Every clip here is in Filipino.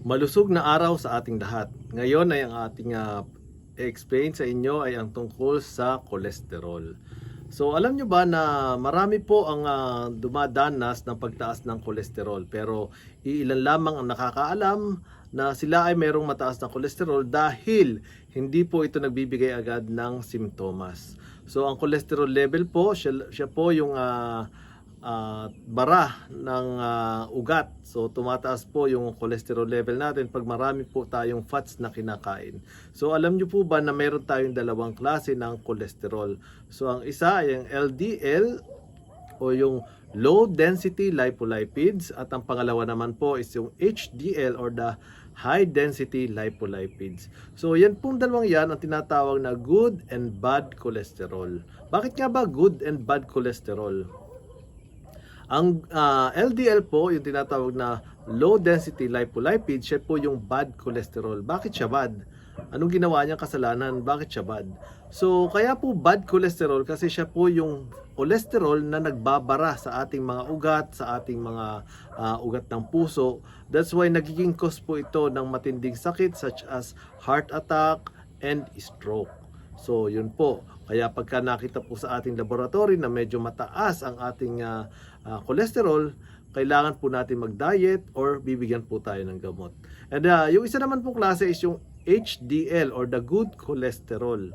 Malusog na araw sa ating lahat. Ngayon ay ang ating ah, explain sa inyo ay ang tungkol sa kolesterol. So alam nyo ba na marami po ang ah, dumadanas ng pagtaas ng kolesterol pero iilan lamang ang nakakaalam na sila ay mayroong mataas na kolesterol dahil hindi po ito nagbibigay agad ng simptomas. So ang cholesterol level po, siya, siya po yung ah, ah, bara ng ah, ugat. So tumataas po yung cholesterol level natin pag marami po tayong fats na kinakain. So alam nyo po ba na mayroon tayong dalawang klase ng cholesterol. So ang isa ay ang LDL o yung low density lipolipids at ang pangalawa naman po is yung HDL or the high density lipolipids. So yan pong dalawang yan ang tinatawag na good and bad cholesterol. Bakit nga ba good and bad cholesterol? Ang ah, LDL po, yung tinatawag na low density lipolipids, siya po yung bad cholesterol. Bakit siya bad? Anong ginawa niyang kasalanan? Bakit siya bad? So, kaya po bad cholesterol kasi siya po yung cholesterol na nagbabara sa ating mga ugat, sa ating mga ah, ugat ng puso. That's why nagiging cause po ito ng matinding sakit such as heart attack and stroke. So, yun po. Kaya pagka nakita po sa ating laboratory na medyo mataas ang ating ah, ah, cholesterol, kailangan po natin mag-diet or bibigyan po tayo ng gamot. And ah, yung isa naman pong klase is yung HDL or the good cholesterol.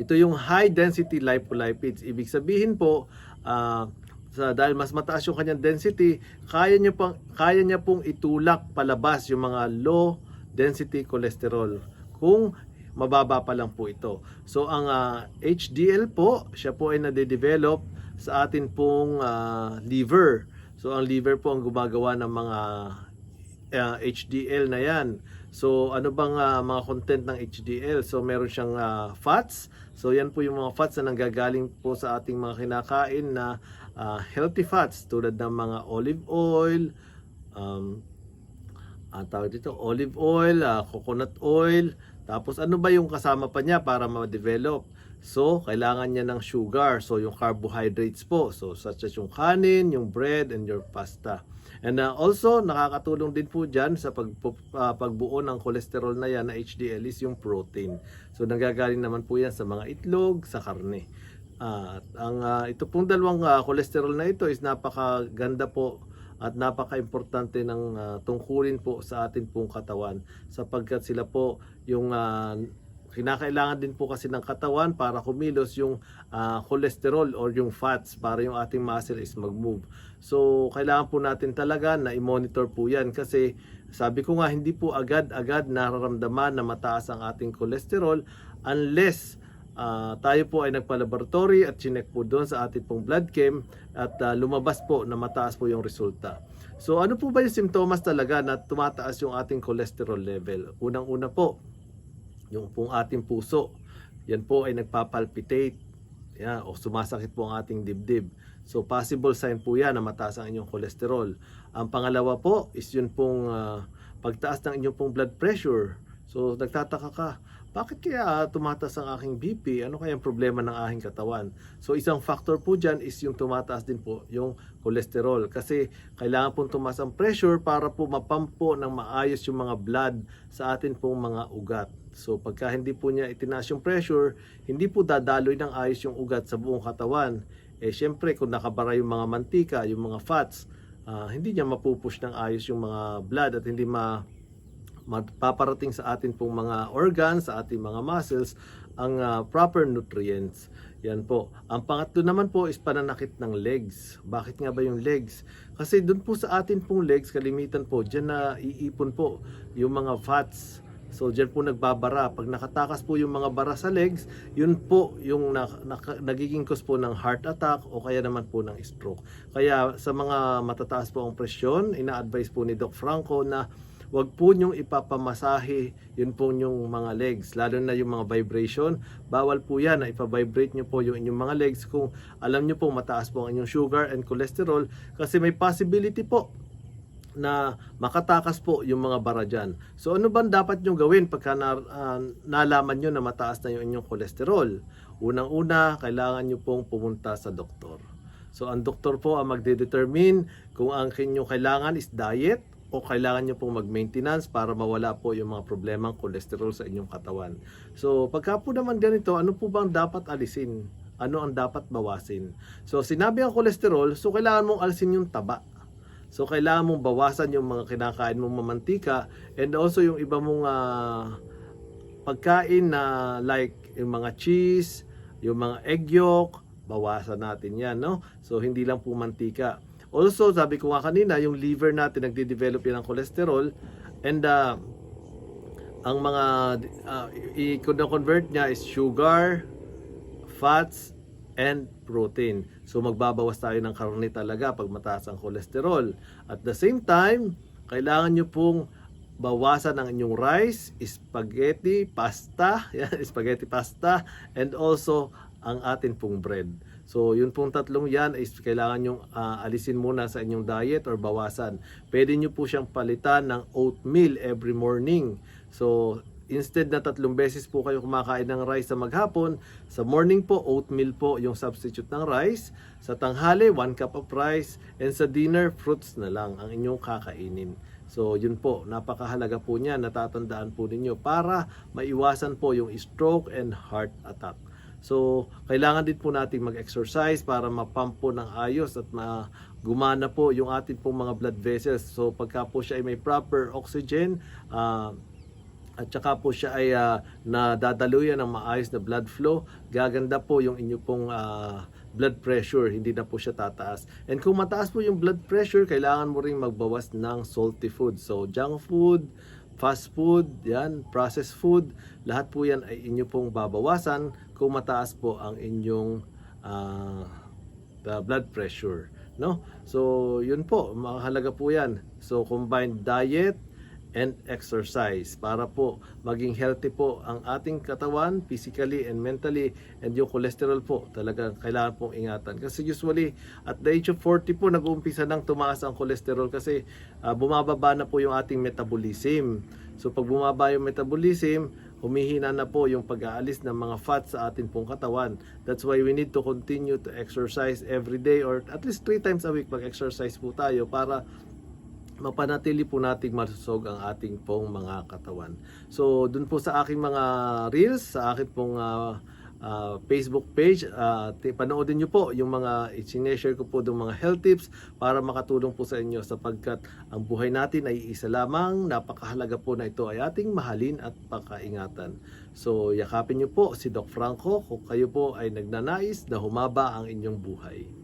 Ito yung high density lipolipids. Ibig sabihin po, ah, sa dahil mas mataas yung kanyang density, kaya niya pang kaya niya pong itulak palabas yung mga low density cholesterol kung mababa pa lang po ito. So ang ah, HDL po, siya po ay nade-develop sa atin pong ah, liver. So ang liver po ang gumagawa ng mga uh, HDL na yan. So ano bang ah, mga content ng HDL? So meron siyang ah, fats. So yan po yung mga fats na nanggagaling po sa ating mga kinakain na ah, healthy fats tulad ng mga olive oil, um, ang tawag dito, olive oil, ah, coconut oil. Tapos ano ba yung kasama pa niya para ma-develop? So, kailangan niya ng sugar. So, yung carbohydrates po. So, such as yung kanin, yung bread, and your pasta. And uh, also, nakakatulong din po dyan sa pag, ah, pagbuo ng cholesterol na yan na HDL is yung protein. So, nanggagaling naman po yan sa mga itlog, sa karne. At ang ah, ito pong dalawang ah, cholesterol na ito is napakaganda po at napaka-importante ng ah, tungkulin po sa atin pong katawan sapagkat sila po yung ah, kinakailangan din po kasi ng katawan para kumilos yung ah, cholesterol or yung fats para yung ating muscle is mag-move. So kailangan po natin talaga na i-monitor po yan kasi sabi ko nga hindi po agad-agad nararamdaman na mataas ang ating cholesterol unless Ah, tayo po ay nagpa-laboratory at chinek po doon sa ating pong blood chem at ah, lumabas po na mataas po yung resulta. So ano po ba yung simptomas talaga na tumataas yung ating cholesterol level? Unang-una po, yung pong ating puso. Yan po ay nagpapalpitate yeah, o sumasakit po ang ating dibdib. So possible sign po yan na mataas ang inyong cholesterol. Ang pangalawa po is yun pong ah, pagtaas ng inyong pong blood pressure. So nagtataka ka, bakit kaya tumataas ang aking BP? Ano kaya ang problema ng aking katawan? So isang factor po dyan is yung tumataas din po yung cholesterol. Kasi kailangan pong tumaas ang pressure para po mapampo ng maayos yung mga blood sa atin pong mga ugat. So pagka hindi po niya itinaas yung pressure, hindi po dadaloy ng ayos yung ugat sa buong katawan. Eh syempre kung nakabara yung mga mantika, yung mga fats, ah, hindi niya mapupush ng ayos yung mga blood at hindi ma mapaparating sa atin pong mga organs, sa ating mga muscles, ang ah, proper nutrients. Yan po. Ang pangatlo naman po is pananakit ng legs. Bakit nga ba yung legs? Kasi doon po sa atin pong legs, kalimitan po, dyan na iipon po yung mga fats. So dyan po nagbabara. Pag nakatakas po yung mga bara sa legs, yun po yung na, naka- nagiging cause po ng heart attack o kaya naman po ng stroke. Kaya sa mga matataas po ang presyon, ina-advise po ni Doc Franco na wag po nyong ipapamasahe yun po yung mga legs lalo na yung mga vibration bawal po yan na ipa-vibrate nyo po yung inyong mga legs kung alam nyo po mataas po ang inyong sugar and cholesterol kasi may possibility po na makatakas po yung mga bara dyan. So ano ba dapat nyo gawin pagka na, ah, nalaman nyo na mataas na yung inyong cholesterol? Unang-una, kailangan nyo pong pumunta sa doktor. So ang doktor po ang magde-determine kung ang inyong kailangan is diet o kailangan nyo pong mag-maintenance para mawala po yung mga problemang cholesterol sa inyong katawan. So, pagka po naman ganito, ano po bang dapat alisin? Ano ang dapat bawasin? So, sinabi ang cholesterol, so kailangan mong alisin yung taba. So, kailangan mong bawasan yung mga kinakain mong mamantika and also yung iba mong ah, pagkain na like yung mga cheese, yung mga egg yolk, bawasan natin yan, no? So, hindi lang po mantika. Also, sabi ko nga kanina, yung liver natin nagde-develop yan ng cholesterol and uh, ang mga uh, i-convert niya is sugar, fats, and protein. So magbabawas tayo ng karne talaga pag mataas ang cholesterol. At the same time, kailangan nyo pong bawasan ang inyong rice, spaghetti, pasta, yan, spaghetti pasta, and also ang atin pong bread. So, yun pong tatlong yan is kailangan nyong ah, alisin muna sa inyong diet or bawasan. Pwede nyo po siyang palitan ng oatmeal every morning. So, instead na tatlong beses po kayo kumakain ng rice sa maghapon, sa morning po, oatmeal po yung substitute ng rice. Sa tanghali, 1 cup of rice. And sa dinner, fruits na lang ang inyong kakainin. So, yun po, napakahalaga po niya, natatandaan po ninyo para maiwasan po yung stroke and heart attack. So, kailangan din po natin mag-exercise para mapump po ng ayos at ma gumana po yung ating pong mga blood vessels. So, pagka po siya ay may proper oxygen, ah, at saka po siya ay ah, nadadaluyan ng maayos na blood flow, gaganda po yung inyo pong ah, blood pressure, hindi na po siya tataas. And kung mataas po yung blood pressure, kailangan mo ring magbawas ng salty food. So, junk food, fast food, yan, processed food, lahat po yan ay inyo pong babawasan kung mataas po ang inyong the blood pressure, no? So, yun po, mahalaga po yan. So, combined diet and exercise para po maging healthy po ang ating katawan physically and mentally and yung cholesterol po talagang kailangan pong ingatan kasi usually at the age of 40 po nag-uumpisa nang tumaas ang cholesterol kasi ah, bumababa na po yung ating metabolism so pag bumaba yung metabolism humihina na po yung pag-aalis ng mga fats sa atin pong katawan. That's why we need to continue to exercise every day or at least 3 times a week mag-exercise po tayo para mapanatili po nating masusog ang ating pong mga katawan. So, dun po sa aking mga reels, sa aking pong ah, ah, Facebook page, ti- panoodin nyo po yung mga i-share ko po ng mga health tips para makatulong po sa inyo sapagkat ang buhay natin ay isa lamang, napakahalaga po na ito ay ating mahalin at pakaingatan. So, yakapin nyo po si Doc Franco kung kayo po ay nagnanais na humaba ang inyong buhay.